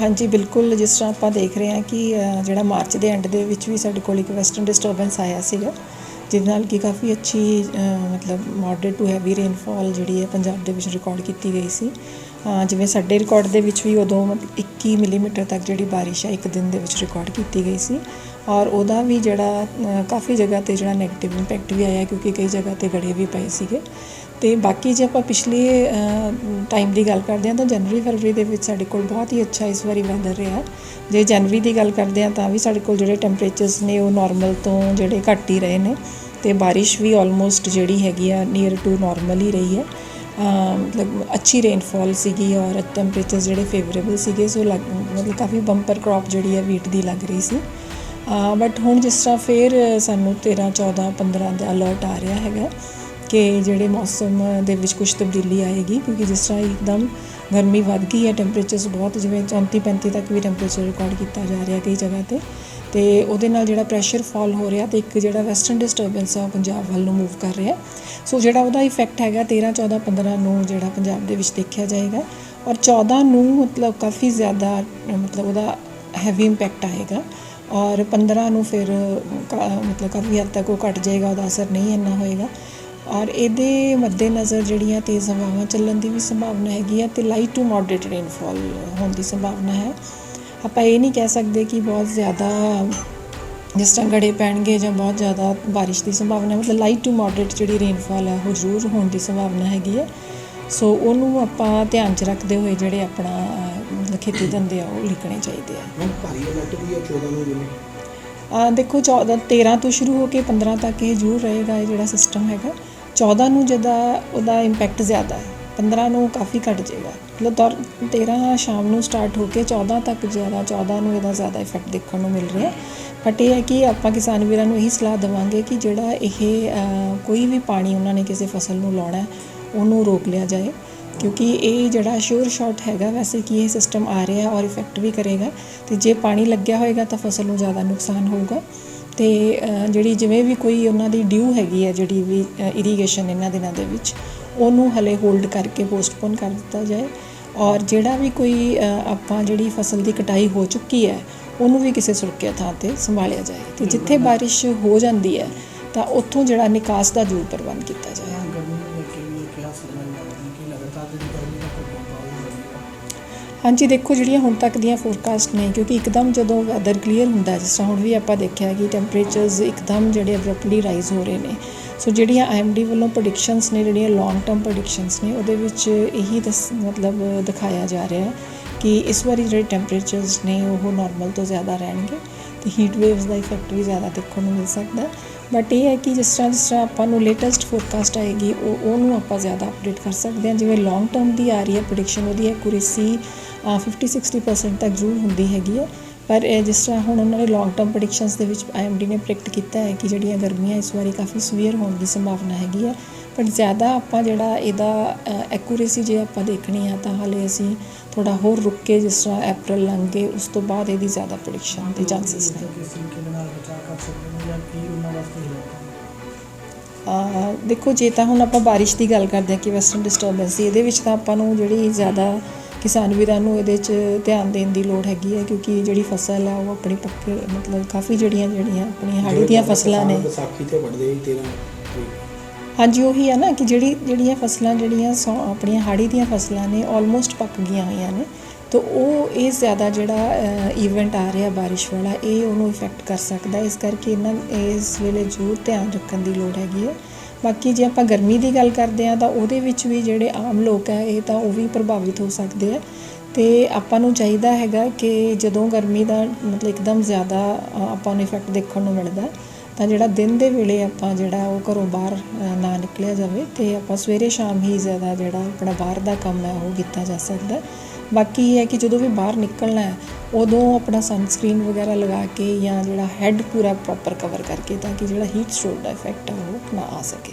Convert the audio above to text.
ਹਾਂਜੀ, ਬਿਲਕੁਲ ਜਿਸ ਤਰ੍ਹਾਂ ਆਪਾਂ ਦੇਖ ਰਹੇ ਹਾਂ ਕਿ ਜਿਹੜਾ ਮਾਰਚ ਦੇ ਐਂਡ ਦੇ ਵਿੱਚ ਵੀ ਸਾਡੇ ਕੋਲ ਇੱਕ ਵੈਸਟਰਨ ਡਿਸਟਰਬੈਂਸ ਆਇਆ ਸੀਗਾ, ਜਿਹਦੇ ਨਾਲ ਕਿ ਕਾਫੀ ਅੱਛੀ ਮਤਲਬ ਮੋਡਰੇਟ ਟੂ ਹੈਵੀ ਰੇਨਫਾਲ ਜਿਹੜੀ ਹੈ ਪੰਜਾਬ ਦੇ ਵਿੱਚ ਰਿਕਾਰਡ ਕੀਤੀ ਗਈ ਸੀ। ਜਿਵੇਂ ਸਾਡੇ ਰਿਕਾਰਡ ਦੇ ਵਿੱਚ ਵੀ ਉਦੋਂ ਮਤਲਬ 21 ਮਿਲੀਮੀਟਰ ਤੱਕ ਜਿਹੜੀ ਬਾਰਿਸ਼ ਹੈ, ਇੱਕ ਦਿਨ ਦੇ ਵਿੱਚ ਰਿਕਾਰਡ ਕੀਤੀ ਗਈ ਸੀ। ਔਰ ਉਹਦਾ ਵੀ ਜਿਹੜਾ ਕਾਫੀ ਜਗ੍ਹਾ ਤੇ ਜਿਹੜਾ 네ਗੇਟਿਵ ਇੰਪੈਕਟ ਵੀ ਆਇਆ, ਕਿਉਂਕਿ ਕਈ ਜਗ੍ਹਾ ਤੇ ਗੜੇ ਵੀ ਪਏ ਸੀਗੇ। ਤੇ ਬਾਕੀ ਜੇ ਆਪਾਂ ਪਿਛਲੇ ਟਾਈਮ ਦੀ ਗੱਲ ਕਰਦੇ ਹਾਂ ਤਾਂ ਜਨਵਰੀ ਫਰਵਰੀ ਦੇ ਵਿੱਚ ਸਾਡੇ ਕੋਲ ਬਹੁਤ ਹੀ ਅੱਛਾ ਇਸ ਵਾਰੀ ਵੈਦਰ ਰਿਹਾ। ਜੇ ਜਨਵਰੀ ਦੀ ਗੱਲ ਕਰਦੇ ਹਾਂ ਤਾਂ ਵੀ ਸਾਡੇ ਕੋਲ ਜਿਹੜੇ ਟੈਂਪਰੇਚਰਸ ਨੇ ਉਹ ਨਾਰਮਲ ਤੋਂ ਜਿਹੜੇ ਘੱਟ ਹੀ ਰਹੇ ਨੇ ਤੇ ਬਾਰਿਸ਼ ਵੀ ਆਲਮੋਸਟ ਜਿਹੜੀ ਹੈਗੀ ਆ ਨੀਅਰ ਟੂ ਨਾਰਮਲ ਹੀ ਰਹੀ ਹੈ। ਮਤਲਬ ਅੱਛੀ ਰੇਨਫਾਲ ਸੀਗੀ ਔਰ ਟੈਂਪਰੇਚਰਸ ਜਿਹੜੇ ਫੇਵਰੇਬਲ ਸੀਗੇ ਸੋ ਲੱਗ- ਮਤਲਬ ਕਾਫੀ ਬੰਪਰ ਕ੍ਰੌਪ ਜਿਹੜੀ ਹੈ ਵੀਟ ਦੀ ਲੱਗ ਰਹੀ ਸੀ। ਬਟ ਹੁਣ ਜਿਸ ਤਰ੍ਹਾਂ ਫਿਰ ਸਾਨੂੰ 13 14 15 ਦਾ ਅਲਰਟ ਆ ਰਿਹਾ ਹੈਗਾ ਕਿ ਜਿਹੜੇ ਮੌਸਮ ਦੇ ਵਿੱਚ ਕੁਝ ਤਬਦੀਲੀ ਆਏਗੀ, ਕਿਉਂਕਿ ਜਿਸ ਤਰ੍ਹਾਂ ਇੱਕਦਮ ਗਰਮੀ ਵੱਧ ਗਈ ਹੈ ਟੈਂਪਰੇਚਰਸ ਬਹੁਤ ਜਿਵੇਂ 34 35 ਤੱਕ ਵੀ ਟੈਂਪਰੇਚਰ ਰਿਕਾਰਡ ਕੀਤਾ ਜਾ ਰਿਹਾ ਕਈ ਜਗ੍ਹਾ ਤੇ ਤੇ ਉਹਦੇ ਨਾਲ ਜਿਹੜਾ ਪ੍ਰੈਸ਼ਰ ਫਾਲ ਹੋ ਰਿਹਾ ਤੇ ਇੱਕ ਜਿਹੜਾ ਵੈਸਟਰਨ ਡਿਸਟਰਬੈਂਸ ਆ, ਉਹ ਪੰਜਾਬ ਵੱਲ ਨੂੰ ਮੂਵ ਕਰ ਰਿਹਾ ਸੋ ਜਿਹੜਾ ਉਹਦਾ ਇਫੈਕਟ ਹੈਗਾ 13 14 15 ਨੂੰ ਜਿਹੜਾ ਪੰਜਾਬ ਦੇ ਵਿੱਚ ਦੇਖਿਆ ਜਾਏਗਾ ਔਰ 14 ਨੂੰ ਮਤਲਬ ਕਾਫੀ ਜ਼ਿਆਦਾ, ਮਤਲਬ ਉਹਦਾ ਹੈਵੀ ਇੰਪੈਕਟ ਆਏਗਾ ਔਰ 15 ਨੂੰ ਫਿਰ ਕਾ- ਮਤਲਬ ਕਾਫੀ ਹੱਦ ਤੱਕ ਉਹ ਘਟ ਜਾਏਗਾ, ਉਹਦਾ ਅਸਰ ਨਹੀਂ ਇੰਨਾ ਹੋਏਗਾ। ਔਰ ਇਹਦੇ ਮੱਦੇਨਜ਼ਰ ਜਿਹੜੀਆਂ ਤੇਜ਼ ਹਵਾਵਾਂ ਚੱਲਣ ਦੀ ਵੀ ਸੰਭਾਵਨਾ ਹੈਗੀ ਹੈ ਤੇ ਲਾਈਟ ਟੂ ਮੋਡਰੇਟ ਰੇਨਫਾਲ ਹੋਣ ਦੀ ਸੰਭਾਵਨਾ ਹੈ। ਆਪਾਂ ਇਹ ਨਹੀਂ ਕਹਿ ਸਕਦੇ ਕਿ ਬਹੁਤ ਜ਼ਿਆਦਾ ਜਿਸ ਤਰ੍ਹਾਂ ਗੜੇ ਪੈਣਗੇ ਜਾਂ ਬਹੁਤ ਜ਼ਿਆਦਾ ਬਾਰਿਸ਼ ਦੀ ਸੰਭਾਵਨਾ। ਮਤਲਬ ਲਾਈਟ ਟੂ ਮੋਡਰੇਟ ਜਿਹੜੀ ਰੇਨਫਾਲ ਹੈ ਉਹ ਜ਼ਰੂਰ ਹੋਣ ਦੀ ਸੰਭਾਵਨਾ ਹੈਗੀ ਹੈ। ਸੋ ਉਹਨੂੰ ਆਪਾਂ ਧਿਆਨ 'ਚ ਰੱਖਦੇ ਹੋਏ ਜਿਹੜੇ ਆਪਣਾ ਖੇਤੀ ਧੰਦੇ ਆ ਉਹ ਲਿਖਣੇ ਚਾਹੀਦੇ ਆ। ਮੈਂ ਭਾਰੀ ਅਲਰਟ ਵੀ ਹੈ 14 ਨੂੰ ਜਿਵੇਂ? ਆ ਦੇਖੋ 14 13 ਤੋਂ ਸ਼ੁਰੂ ਹੋ ਕੇ 15 ਤੱਕ ਇਹ ਜ਼ਰੂਰ ਰਹੇਗਾ ਇਹ ਜਿਹੜਾ ਸਿਸਟਮ ਹੈਗਾ। 14 ਨੂੰ ਜਿਹਦਾ ਉਹਦਾ ਇੰਪੈਕਟ ਜ਼ਿਆਦਾ ਹੈ 15 ਨੂੰ ਕਾਫੀ ਘਟ ਜਾਏਗਾ। ਮਤਲਬ ਦੌਰ 13 ਸ਼ਾਮ ਨੂੰ ਸਟਾਰਟ ਹੋ ਕੇ 14 ਤੱਕ ਜ਼ਿਆਦਾ 14 ਨੂੰ ਇਹਦਾ ਜ਼ਿਆਦਾ ਇਫੈਕਟ ਦੇਖਣ ਨੂੰ ਮਿਲ ਰਿਹਾ ਬਟ ਇਹ ਹੈ ਕਿ ਆਪਾਂ ਕਿਸਾਨ ਵੀਰਾਂ ਨੂੰ ਇਹੀ ਸਲਾਹ ਦੇਵਾਂਗੇ ਕਿ ਜਿਹੜਾ ਇਹ ਕੋਈ ਵੀ ਪਾਣੀ ਉਹਨਾਂ ਨੇ ਕਿਸੇ ਫਸਲ ਨੂੰ ਲਾਉਣਾ ਹੈ, ਉਹਨੂੰ ਰੋਕ ਲਿਆ ਜਾਏ। ਕਿਉਂਕਿ ਇਹ ਜਿਹੜਾ ਸ਼ੋਰ ਸ਼ਾਟ ਹੈਗਾ, ਵੈਸੇ ਕਿ ਇਹ ਸਿਸਟਮ ਆ ਰਿਹਾ ਔਰ ਇਫੈਕਟ ਵੀ ਕਰੇਗਾ। ਤੇ ਜੇ ਪਾਣੀ ਲੱਗਿਆ ਹੋਏਗਾ ਤਾਂ ਫਸਲ ਨੂੰ ਜ਼ਿਆਦਾ ਨੁਕਸਾਨ ਹੋਊਗਾ। ਤੇ ਜਿਹੜੀ ਜਿਵੇਂ ਵੀ ਕੋਈ ਉਹਨਾਂ ਦੀ ਡਿਊ ਹੈਗੀ ਹੈ ਜਿਹੜੀ ਵੀ ਇਰੀਗੇਸ਼ਨ ਇਹਨਾਂ ਦਿਨਾਂ ਦੇ ਵਿੱਚ ਉਹਨੂੰ ਹਲੇ ਹੋਲਡ ਕਰਕੇ ਪੋਸਟਪੋਨ ਕਰ ਦਿੱਤਾ ਜਾਏ। ਔਰ ਜਿਹੜਾ ਵੀ ਕੋਈ ਆਪਾਂ ਜਿਹੜੀ ਫਸਲ ਦੀ ਕਟਾਈ ਹੋ ਚੁੱਕੀ ਹੈ ਉਹਨੂੰ ਵੀ ਕਿਸੇ ਸੁਰੱਖਿਅਤ ਥਾਂ ਤੇ ਸੰਭਾਲਿਆ ਜਾਏ। ਤੇ ਜਿੱਥੇ ਬਾਰਿਸ਼ ਹੋ ਜਾਂਦੀ ਹੈ ਤਾਂ ਉੱਥੋਂ ਜਿਹੜਾ ਨਿਕਾਸ ਦਾ ਜ਼ਰੂਰ ਪ੍ਰਬੰਧ ਕੀਤਾ ਜਾਏ। ਹਾਂਜੀ, ਦੇਖੋ ਜਿਹੜੀਆਂ ਹੁਣ ਤੱਕ ਦੀਆਂ ਫੋਰਕਾਸਟ ਨੇ, ਕਿਉਂਕਿ ਇੱਕਦਮ ਜਦੋਂ ਵੈਦਰ ਕਲੀਅਰ ਹੁੰਦਾ ਜਿਸ ਤਰ੍ਹਾਂ ਹੁਣ ਵੀ ਆਪਾਂ ਦੇਖਿਆ ਕਿ ਟੈਂਪਰੇਚਰਸ ਇੱਕਦਮ ਜਿਹੜੇ ਅਬਰਪਟਲੀ ਰਾਈਜ਼ ਹੋ ਰਹੇ ਨੇ। ਸੋ ਜਿਹੜੀਆਂ ਆਈਐਮਡੀ ਵੱਲੋਂ ਪ੍ਰੈਡਿਕਸ਼ਨਸ ਨੇ, ਜਿਹੜੀਆਂ ਲੌਂਗ ਟਰਮ ਪ੍ਰੈਡਿਕਸ਼ਨਸ ਨੇ, ਉਹਦੇ ਵਿੱਚ ਇਹੀ ਦੱਸ, ਮਤਲਬ ਦਿਖਾਇਆ ਜਾ ਰਿਹਾ ਹੈ ਕਿ ਇਸ ਵਾਰੀ ਜਿਹੜੇ ਟੈਂਪਰੇਚਰਸ ਨੇ, ਉਹ ਨਾਰਮਲ ਤੋਂ ਜ਼ਿਆਦਾ ਰਹਿਣਗੇ ਤੇ ਹੀਟ ਵੇਵਸ ਦਾ ਇਫੈਕਟ ਵੀ ਜ਼ਿਆਦਾ ਦੇਖਣ ਨੂੰ ਮਿਲ ਸਕਦਾ ਹੈ। ਬਟ ਇਹ ਹੈ ਕਿ ਜਿਸ ਤਰ੍ਹਾਂ ਜਿਸ ਤਰ੍ਹਾਂ ਆਪਾਂ ਨੂੰ ਲੇਟੈਸਟ ਫੋਰਕਾਸਟ ਆਏਗੀ, ਉਹ ਉਹਨੂੰ ਆਪਾਂ ਜ਼ਿਆਦਾ ਅਪਡੇਟ ਕਰ ਸਕਦੇ ਹਾਂ। ਜਿਵੇਂ ਲੌਂਗ ਟਰਮ ਦੀ ਆ ਰਹੀ ਹੈ ਪ੍ਰੈਡਿਕਸ਼ਨ ਉਹਦੀ ਐਕੂਰੇਸੀ 50 60% ਤੱਕ ਜ਼ਰੂਰ ਹੁੰਦੀ ਹੈਗੀ ਹੈ। ਪਰ ਜਿਸ ਤਰ੍ਹਾਂ ਹੁਣ ਉਹਨਾਂ ਨੇ ਲੌਂਗ ਟਰਮ ਪ੍ਰੈਡਿਕਸ਼ਨਸ ਦੇ ਵਿੱਚ ਆਈਐਮਡੀ ਨੇ ਪ੍ਰੈਡਿਕਟ ਕੀਤਾ ਹੈ ਕਿ ਜਿਹੜੀਆਂ ਗਰਮੀਆਂ ਇਸ ਵਾਰੀ ਕਾਫੀ ਸਵੀਅਰ ਹੋਣ ਦੀ ਸੰਭਾਵਨਾ ਹੈਗੀ ਹੈ। ਪਰ ਜ਼ਿਆਦਾ ਆਪਾਂ ਜਿਹੜਾ ਇਹਦਾ ਐਕੂਰੇਸੀ ਜੇ ਆਪਾਂ ਦੇਖਣੀ ਆ, ਤਾਂ ਹਾਲੇ ਅਸੀਂ ਥੋੜਾ ਹੋਰ ਰੁਕ ਕੇ ਜਿਸ ਤਰ੍ਹਾਂ ਅਪ੍ਰੈਲ ਲੰਘ ਗਏ, ਉਸ ਤੋਂ ਬਾਅਦ ਇਹਦੀ ਜ਼ਿਆਦਾ ਪ੍ਰੈਡਿਕਸ਼ਨ ਦੇ ਚਾਂਸਸ ਨੇ। ਦੇਖੋ ਜੇ ਤਾਂ ਹੁਣ ਆਪਾਂ ਬਾਰਿਸ਼ ਦੀ ਗੱਲ ਕਰਦੇ ਹਾਂ ਕਿ ਵੈਸਟਰਨ ਡਿਸਟਰਬੈਂਸ ਇਹਦੇ ਵਿੱਚ ਤਾਂ ਆਪਾਂ ਨੂੰ ਜਿਹੜੀ ਜ਼ਿਆਦਾ ਕਿਸਾਨ ਵੀਰਾਂ ਨੂੰ ਇਹਦੇ 'ਚ ਧਿਆਨ ਦੇਣ ਦੀ ਲੋੜ ਹੈਗੀ ਹੈ ਕਿਉਂਕਿ ਜਿਹੜੀ ਫਸਲ ਹੈ ਉਹ ਆਪਣੀ ਪੱਕੇ ਮਤਲਬ ਕਾਫੀ ਜਿਹੜੀਆਂ ਜਿਹੜੀਆਂ ਆਪਣੀਆਂ ਹਾੜੀ ਦੀਆਂ ਫਸਲਾਂ ਨੇ। ਵਿਸਾਖੀ ਤੇ ਵੱਢਦੇ ਹੀ 13 ਤਰੀਕ। ਹਾਂਜੀ ਉਹੀ ਹੈ ਨਾ ਕਿ ਜਿਹੜੀ ਜਿਹੜੀਆਂ ਫਸਲਾਂ ਜਿਹੜੀਆਂ ਆਪਣੀਆਂ ਹਾੜੀ ਦੀਆਂ ਫਸਲਾਂ ਨੇ ਆਲਮੋਸਟ ਪੱਕ ਗਈਆਂ ਹੋਈਆਂ ਨੇ। ਤਾਂ ਉਹ ਇਹ ਜ਼ਿਆਦਾ ਜਿਹੜਾ ਇਵੈਂਟ ਆ ਰਿਹਾ ਬਾਰਿਸ਼ ਵਾਲਾ, ਇਹ ਉਹਨੂੰ ਇਫੈਕਟ ਕਰ ਸਕਦਾ ਇਸ ਕਰਕੇ ਇਹਨਾਂ ਇਸ ਵੇਲੇ ਜ਼ਰੂਰ ਧਿਆਨ ਰੱਖਣ ਦੀ ਲੋੜ ਹੈਗੀ ਹੈ। ਬਾਕੀ ਜੇ ਆਪਾਂ ਗਰਮੀ ਦੀ ਗੱਲ ਕਰਦੇ ਹਾਂ, ਤਾਂ ਉਹਦੇ ਵਿੱਚ ਵੀ ਜਿਹੜੇ ਆਮ ਲੋਕ ਹੈ, ਇਹ ਤਾਂ ਉਹ ਵੀ ਪ੍ਰਭਾਵਿਤ ਹੋ ਸਕਦੇ ਆ ਤੇ ਆਪਾਂ ਨੂੰ ਚਾਹੀਦਾ ਹੈਗਾ ਕਿ ਜਦੋਂ ਗਰਮੀ ਦਾ ਮਤਲਬ ਇੱਕਦਮ ਜ਼ਿਆਦਾ ਆਪਾਂ ਨੂੰ ਇਫੈਕਟ ਦੇਖਣ ਨੂੰ ਮਿਲਦਾ, ਤਾਂ ਜਿਹੜਾ ਦਿਨ ਦੇ ਵੇਲੇ ਆਪਾਂ ਜਿਹੜਾ ਉਹ ਘਰੋਂ ਬਾਹਰ ਨਾ ਨਿਕਲਿਆ ਜਾਵੇ, ਤੇ ਆਪਾਂ ਸਵੇਰੇ ਸ਼ਾਮ ਹੀ ਜ਼ਿਆਦਾ ਜਿਹੜਾ ਆਪਣਾ ਬਾਹਰ ਦਾ ਕੰਮ ਹੈ, ਉਹ ਕੀਤਾ ਜਾ ਸਕਦਾ ਬਾਕੀ ਇਹ ਹੈ ਕਿ ਜਦੋਂ ਵੀ ਬਾਹਰ ਨਿਕਲਣਾ ਹੈ, ਉਦੋਂ ਆਪਣਾ ਸਨਸਕ੍ਰੀਨ ਵਗੈਰਾ ਲਗਾ ਕੇ ਜਾਂ ਜਿਹੜਾ ਹੈੱਡ ਪੂਰਾ ਪ੍ਰੋਪਰ ਕਵਰ ਕਰਕੇ ਤਾਂ ਕਿ ਜਿਹੜਾ ਹੀਟ ਸਟ੍ਰੋਕ ਦਾ ਇਫੈਕਟ ਹੈ ਉਹ ਨਾ ਆ ਸਕੇ।